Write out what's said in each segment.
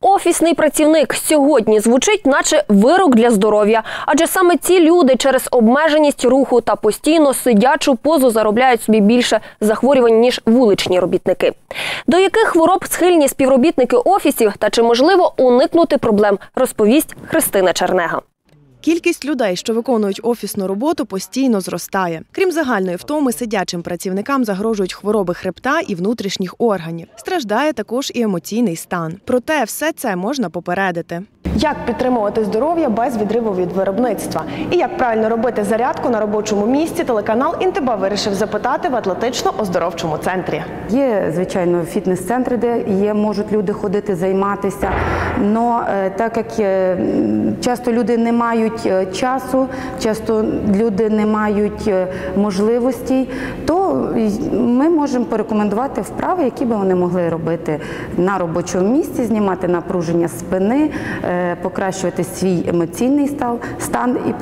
Офісний працівник сьогодні звучить, наче вирок для здоров'я, адже саме ці люди через обмеженість руху та постійно сидячу позу заробляють собі більше захворювань ніж вуличні робітники. До яких хвороб схильні співробітники офісів та чи можливо уникнути проблем, розповість Христина Чернега. Кількість людей, що виконують офісну роботу, постійно зростає. Крім загальної втоми, сидячим працівникам загрожують хвороби хребта і внутрішніх органів. Страждає також і емоційний стан. Проте все це можна попередити. Як підтримувати здоров'я без відриву від виробництва? І як правильно робити зарядку на робочому місці, телеканал Інтеба вирішив запитати в атлетично-оздоровчому центрі. Є, звичайно, фітнес-центри, де є, можуть люди ходити, займатися. Але так як е, часто люди не мають е, часу, часто люди не мають можливості, можливостей, то ми можемо порекомендувати вправи, які би вони могли робити на робочому місці, знімати напруження спини, е, покращувати свій емоційний стан- і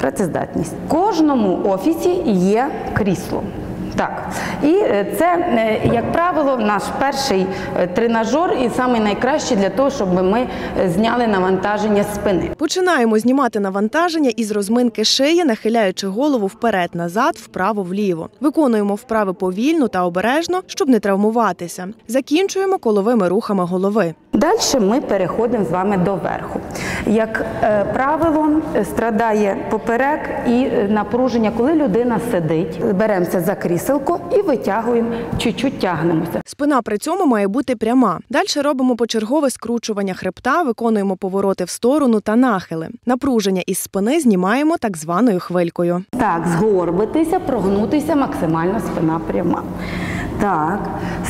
працездатність. В кожному офісі є крісло. Так, і е, це, е, як правило, наш перший е, тренажер і самий найкращий для того, щоб ми зняли навантаження спини. Починаємо знімати навантаження із розминки шиї, нахиляючи голову вперед-назад, вправо-вліво. Виконуємо вправи повільно та обережно, щоб не травмуватися. Закінчуємо коловими рухами голови. Далі ми переходимо з вами до верху. Як е, правило, страдає поперек і е, напруження, коли людина сидить. Беремося за кріселко і витягуємо, чуть-чуть тягнемося. Спина при цьому має бути пряма. Далі робимо почергове скручування хребта, виконуємо повороти в сторону та нахили. Напруження із спини знімаємо так званою хвилькою. Так, згорбитися, прогнутися, максимально спина пряма. Так,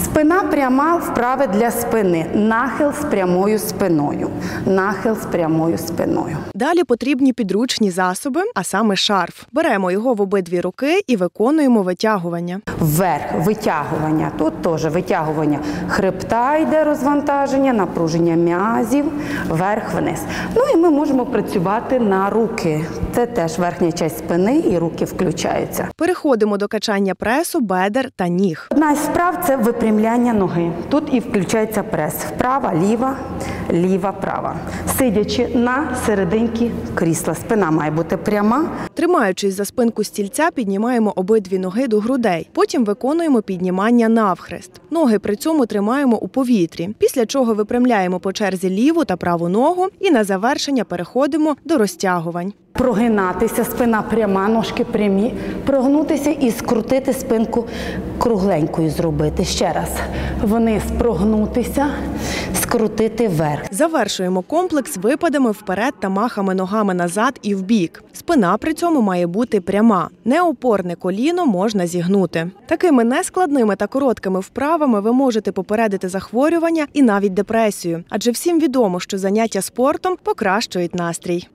спина пряма, вправи для спини. Нахил з прямою спиною. Нахил з прямою спиною. Далі потрібні підручні засоби, а саме шарф. Беремо його в обидві руки і виконуємо витягування. Вверх, витягування. Тут теж витягування хребта йде розвантаження, напруження м'язів, вверх-вниз. Ну і ми можемо працювати на руки. Це теж верхня частина спини і руки включаються. Переходимо до качання пресу, бедер та ніг. Одна вправ це випрямляння ноги. Тут і включається прес. Вправа, ліва, ліва, права. Сидячи на серединці крісла. Спина має бути пряма. Тримаючись за спинку стільця, піднімаємо обидві ноги до грудей. Потім виконуємо піднімання навхрест. Ноги при цьому тримаємо у повітрі. Після чого випрямляємо по черзі ліву та праву ногу і на завершення переходимо до розтягувань. Прогинатися, спина пряма, ножки прямі, прогнутися і скрутити спинку кругленькою зробити. Ще раз. Вниз прогнутися, скрутити вверх. Завершуємо комплекс випадами вперед та махами ногами назад і вбік. Спина при цьому має бути пряма. Неопорне коліно можна зігнути. Такими нескладними та короткими вправами ви можете попередити захворювання і навіть депресію, адже всім відомо, що заняття спортом покращують настрій.